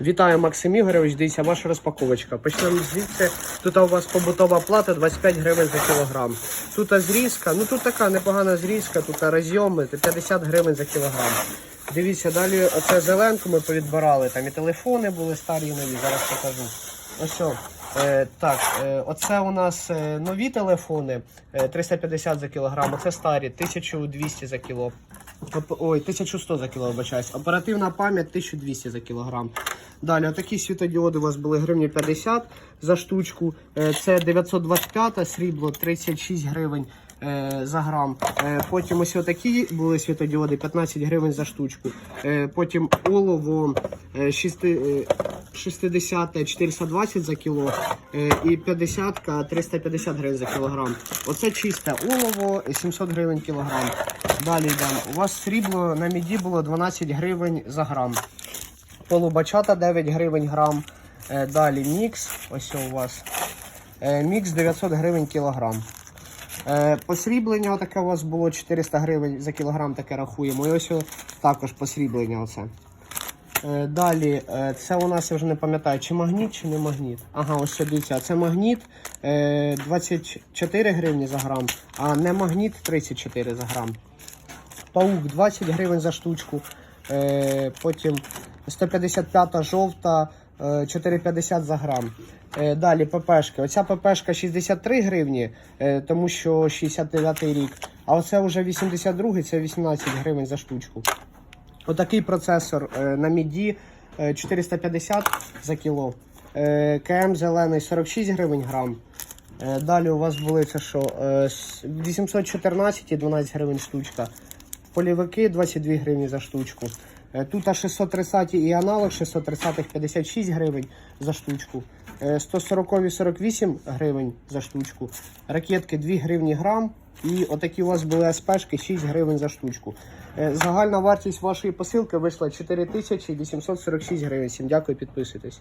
Вітаю, Максим Ігорович. Дивіться, ваша розпаковочка. Почнемо звідси. Тут у вас побутова плата 25 гривень за кілограм. Тут зрізка, ну тут така непогана зрізка, тут розйоми 50 гривень за кілограм. Дивіться, далі оце зеленку ми повідбирали. Там і телефони були старі нові. Зараз покажу. Ось. Е, так, е, оце у нас е, нові телефони е, 350 за кілограм, оце старі 1200 за кіло. Ой, 1100 за кіло, вибачаюсь. Оперативна пам'ять 1200 за кілограм. Далі, отакі світодіоди у вас були гривні 50 за штучку. Це 925 срібло 36 гривень за грам. Потім ось отакі були світодіоди 15 гривень за штучку. Потім олово е, 6, е, 60 420 за кіло е, і 50 350 гривень за кілограм. Оце чисте олово 700 гривень кілограм. Далі йдемо. У вас срібло на міді було 12 гривень за грам. Полубачата 9 гривень грам. Е, Далі мікс. Ось у вас. Е, Мікс 900 гривень кілограм. Посріблення таке у вас було 400 гривень за кілограм, таке рахуємо. І ось також посріблення оце. Е, Далі, е, це у нас я вже не пам'ятаю, чи магніт, чи не магніт. Ага, ось що дивіться, це магніт е, 24 гривні за грам, а не магніт 34 за грам. Паук 20 гривень за штучку. Е, потім 155 жовта, е, 4,50 за грам. Е, далі ППшки. Оця ППшка 63 гривні, е, тому що 69 рік. А оце вже 82 це 18 гривень за штучку. Отакий процесор е, на міді е, 450 за кіло. Е, КМ зелений 46 гривень грам. Е, Далі у вас були це що? Е, 814 і 12 гривень штучка. Полівики 22 гривні за штучку. Е, Тут а 630 і аналог 630 56 гривень за штучку. Е, 140 48 гривень за штучку. Ракетки 2 гривні грам. І отакі у вас були СПшки 6 гривень за штучку. Е, Загальна вартість вашої посилки вийшла 4846 гривень. Всім дякую, підписуйтесь.